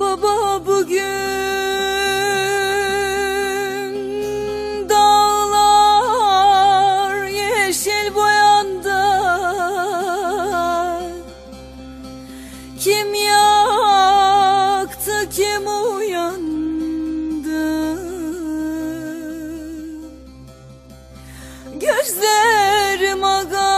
Baba bugün dağlar yeşil boyandı Kim yaktı kim uyandı? Gözlerim agam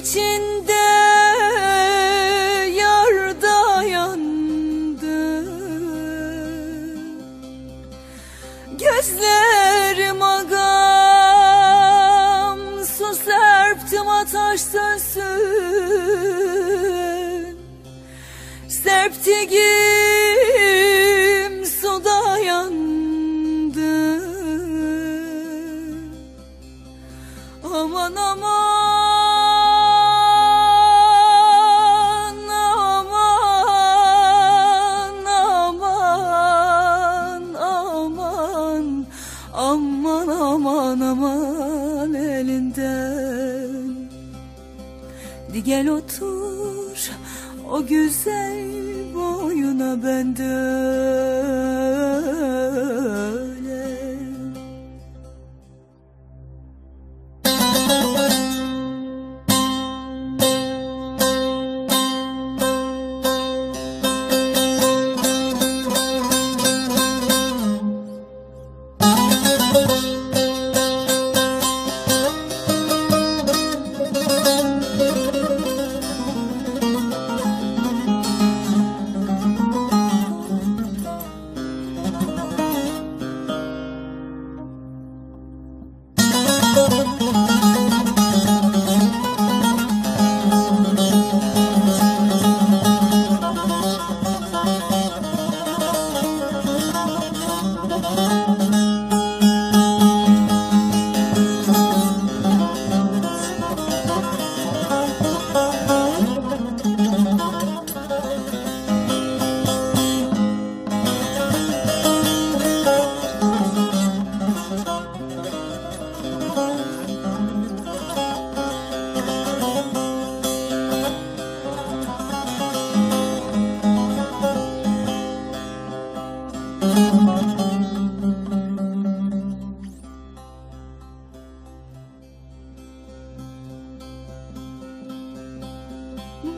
İçinde yarda yandı Gözlerim agam su serptim ateş sönsün Serptiğim aman aman elinden. Di gel otur o güzel boyuna bende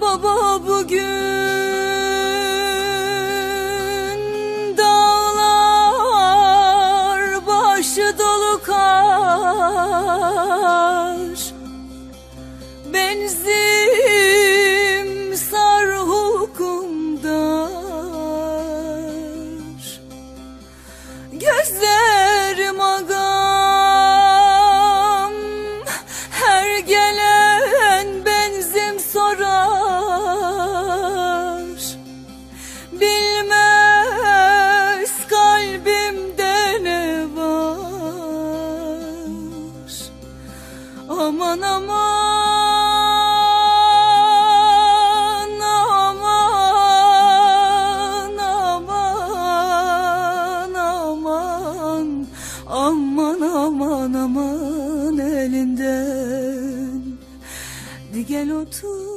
baba bugün dağlar başı dolu kar benzim sarhukumdar gözler aman aman aman aman aman aman aman aman elinden de gel otur